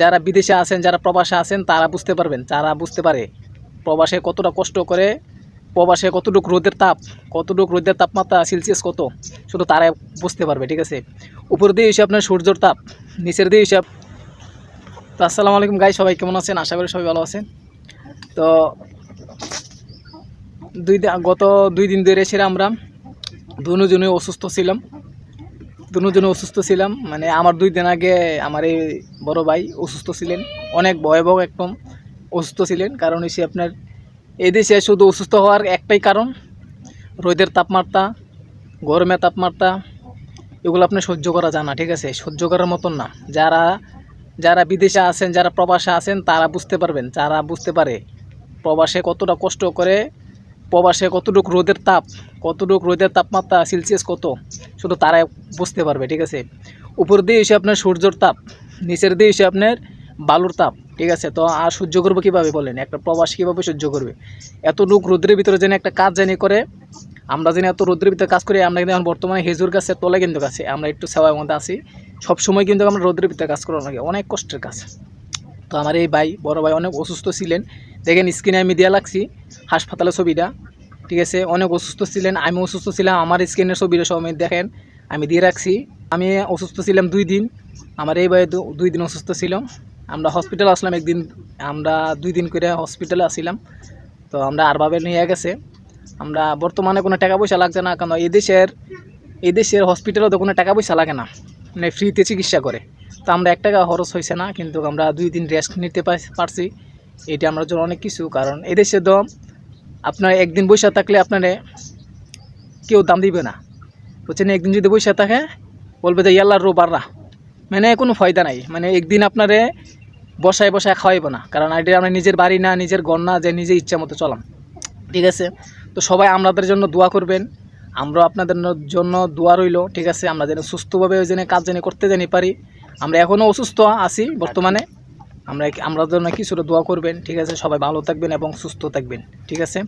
যারা বিদেশে আছেন, যারা প্রবাসে আছেন, তারা বুঝতে পারবেন যারা বুঝতে পারে প্রবাসে কতটা কষ্ট করে, প্রবাসে কতটুকু রোদের তাপ, কতটুকু রোদের তাপমাত্রা, সেলসিয়াস কত, শুধু তারাই বুঝতে পারবে, ঠিক আছে? উপর দিয়ে এসে আপনার সূর্যর তাপ, নিচের দিয়ে এসে তো আসসালামু আলাইকুম গাই সবাই কেমন আছেন? আশা করি সবাই ভালো আছেন। তো দুই গত দুই দিন ধরে সেরা আমরা, দুজনে অসুস্থ ছিলাম। দুজনে অসুস্থ ছিলাম। মানে আমার দুই দিন আগে আমার এই বড় ভাই অসুস্থ ছিলেন। অনেক ভয়াবহ একদম অসুস্থ ছিলেন। কারণ এসে আপনার এই দেশে শুধু অসুস্থ হওয়ার একটাই কারণ, রোদের তাপমাত্রা গরমের তাপমাত্রা, এগুলো আপনি সহ্য করা যায় না, ঠিক আছে? সহ্য করার মতন না। যারা যারা বিদেশে আছেন, যারা প্রবাসে আছেন, তারা বুঝতে পারবেন, যারা বুঝতে পারে প্রবাসে কতটা কষ্ট করে প্রবাসে কতটুকু রোদের তাপ, কতটুকু রোদের তাপমাত্রা, সেলসিয়াস কত, শুধু তারাই বুঝতে পারবে, ঠিক আছে? উপর দিয়ে এসে আপনার সূর্যর তাপ, নিচের দিয়ে এসে আপনার বালুর তাপ, ঠিক আছে? তো আর সহ্য করব কীভাবে বলেন? একটা প্রবাস কীভাবে সহ্য করবে? এতটুকু রোদ্রের ভিতরে যেন একটা কাজ জানি করে, আমরা যেন এত রোদ্রের ভিতরে কাজ করি, আমরা কিন্তু এখন বর্তমানে হেজুর গাছের তলে কিন্তু কাছে আমরা একটু সেবার মধ্যে আছি, সবসময় কিন্তু আমরা রোদ্রের ভিতরে কাজ করা লাগে, অনেক কষ্টের কাজ। তো আমার এই ভাই, বড় ভাই অনেক অসুস্থ ছিলেন। দেখেন স্ক্রিনে আমি দেওয়া লাগছি হাসপাতালের ছবিটা। ঠিক আছে, অনেক অসুস্থ ছিলেন, আমি অসুস্থ ছিলাম, আমার স্ক্রিনের ছবিটা সব দেখেন, আমি দিয়ে রাখছি। আমি অসুস্থ ছিলাম দুই দিন, আমার এই ভাই দুই দিন অসুস্থ ছিল। আমরা হসপিটালে আসলাম একদিন, আমরা দুই দিন করে হসপিটালে আসছিলাম তো আমরা আরভাবে নিয়ে গেছে। আমরা বর্তমানে কোনো টাকা পয়সা লাগছে না, কারণ এদেশের এদেশের এই দেশের হসপিটালে তো কোনো টাকা পয়সা লাগে না। মানে ফ্রিতে চিকিৎসা করে। তো আমরা এক টাকা খরচ হয়েছে না, কিন্তু আমরা দুই দিন রেস্ট নিতে পারছি। এটা আমার জন্য অনেক কিছু, কারণ এদেশে তো আপনার একদিন বসে থাকলে আপনারে কেউ দাম দিবে না। বুঝছেন? একদিন যদি বসে থাকে, বলবে যে, ইয়াল্লার রো বাররা মানে কোনো ফায়দা নাই। মানে একদিন আপনারে বসায় বসায় খাওয়াইব না, কারণ এটা আমরা নিজের বাড়ি না, নিজের ঘর না, যে নিজে ইচ্ছা মতো চলাম। ঠিক আছে? তো সবাই আমাদের জন্য দোয়া করবেন। আমরা আপনাদের জন্য দোয়া রইল, ঠিক আছে? আমরা যেন সুস্থভাবে ওই জন্য কাজ যেন করতে জানি পারি। আমরা এখনও অসুস্থ আছি বর্তমানে। আমরা আমরা জন্য কিছুটা দোয়া করবেন, ঠিক আছে? সবাই ভালো থাকবেন এবং সুস্থ থাকবেন, ঠিক আছে?